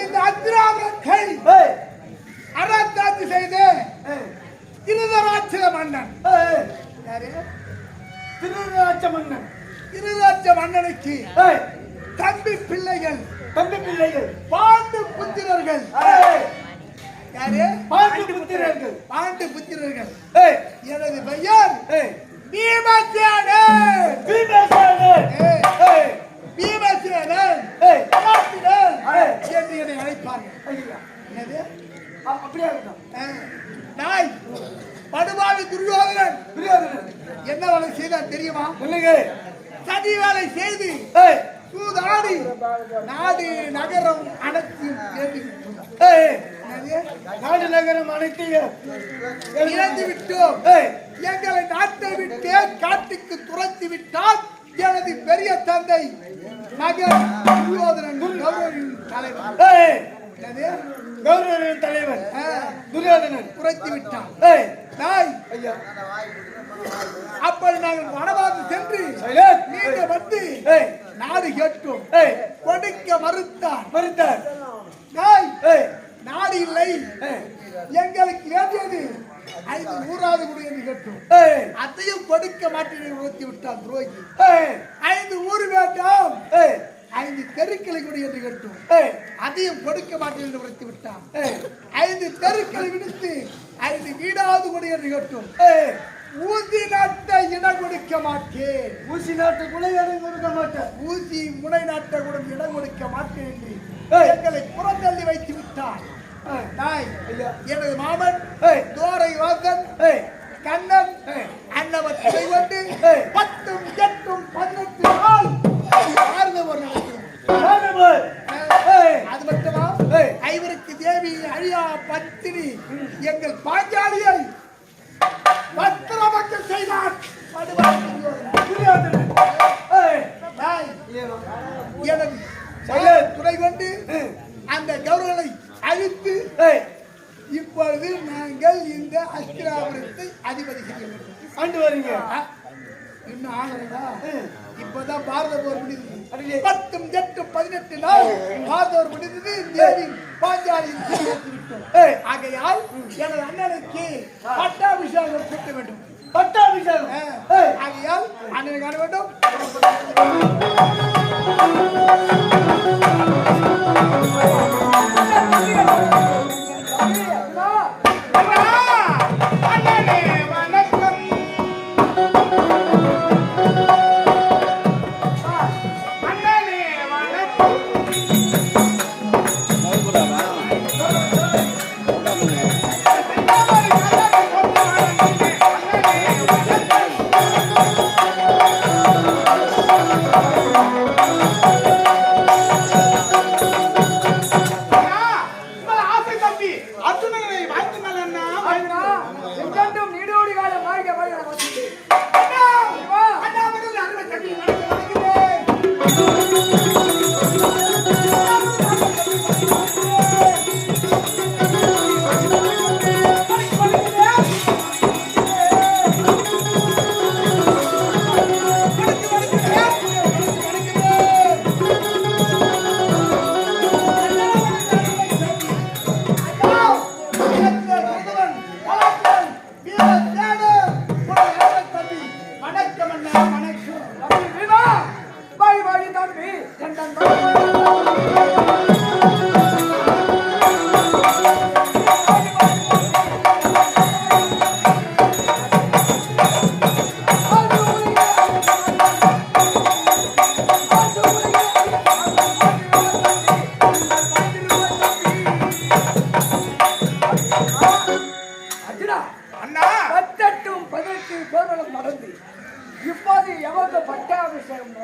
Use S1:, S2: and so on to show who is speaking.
S1: இந்த அத்திராபுரத்தை
S2: ஏய்,
S1: அறத்தாட்சி செய்து.
S2: ஏய்,
S1: இருதராட்சிய மன்னன்.
S2: திருநாச்ச மன்னன்.
S1: இருதராட்ச மன்னனுக்கு தம்பி பிள்ளைகள்.
S2: தம்பி பிள்ளைகள்.
S1: பாண்டு புத்திரர்கள். யாரு?
S2: பாண்டு புத்திரர்கள்.
S1: பாண்டு புத்திரர்கள். எனது பெயர்
S2: ஏய்,
S1: பீமசேனன். என்று என்னை அழைப்பார்கள்.
S2: ஐயா,
S1: என்னது?
S2: அ- அப்படியே இருக்கட்டும்.
S1: ஆ, நாய். படுபாவி துரியோதனன்.
S2: துரியோதனன்.
S1: என்ன வேலை செய்தான் தெரியுமா?
S2: சொல்லுங்க.
S1: சதி வேலை செய்து சூதாடி நாடு நகரம் என்னது?
S2: நாடு நகரம் அனைத்தையும்
S1: இழந்து விட்டோம். எங்களை நாட்டை விட்டு காட்டுக்கு துரத்தி விட்டால் எனது பெரிய தந்தை மகன் துரியோதனன்
S2: ஏய்,
S1: என்னது?
S2: கௌரவரின் தலைவன் துரியோதனன்.
S1: துரத்தி விட்டான். நாய்
S2: ஐயா,
S1: அப்படி நாங்கள் வனவாசம் சென்று. நீங்க வந்து நாடு கேட்டோம். கொடுக்க
S2: மறுத்தார்.
S1: நாய்
S2: ஏய்,
S1: நாடு இல்லை. எங்களுக்கு வேண்டியது ஐந்து ஊராது குடி என்று கேட்டோம். அதையும் கொடுக்க மாட்டேன் ஊத்தி விட்டான் துரோகி. ஐந்து ஊர் வேண்டாம். ஐந்து தெருக்களை குடி என்று கேட்டோம். அதையும் கொடுக்க மாட்டேன் என்று உரைத்து விட்டான் ஐந்து தெருக்களை விடுத்து ஐந்து வீடாவது குடி என்று கேட்டோம். ஊசி நாட்டை இடம் கொடுக்க மாட்டேன்.
S2: ஊசி நாட்டுக்குள்ளே இடம் கொடுக்க மாட்டேன்.
S1: ஊசி முனை நாட்டை கூட இடம் கொடுக்க மாட்டேன் என்று. எங்களை புறந்தள்ளி வைத்து விட்டான்.
S2: ஐயா,
S1: எனது மாமன் தோரை
S2: ஏய்,
S1: கண்ணன்
S2: ஏய்,
S1: அன்னவத்தை கொண்டு. பத்தும் எட்டும் பதினெட்டு நாள்.
S2: ஏய்,
S1: அது மட்டுமா. ஐவருக்கு தேவி அழியா பத்தினி எங்கள் பாஞ்சாலியை பத்திரமக்க
S2: ஏவா.
S1: எனது. துணை கொண்டு
S2: ஏய்,
S1: அந்த கௌரவனை அழித்து இப்பொழுது நாங்கள் இந்த அஸ்திராபுரத்தை அதிபதி செய்ய வேண்டும்
S2: ஆண்டு வரீங்க.
S1: இன்னும் ஆகலடா இப்பதான் பாரத போர் முடிந்தது. பத்தும் எட்டு பதினெட்டு நாள் பாரத போர் முடிந்தது தேவி பாஞ்சாலியின் ஆகையால் எனது அண்ணனுக்கு பட்டாபிஷேகம் கூட்ட வேண்டும்.
S2: பட்டாபிஷேகம்.
S1: ஆகையால் அண்ணனை காண வேண்டும்.
S3: இப்போது எவருக்கு பட்டாபிஷேகம்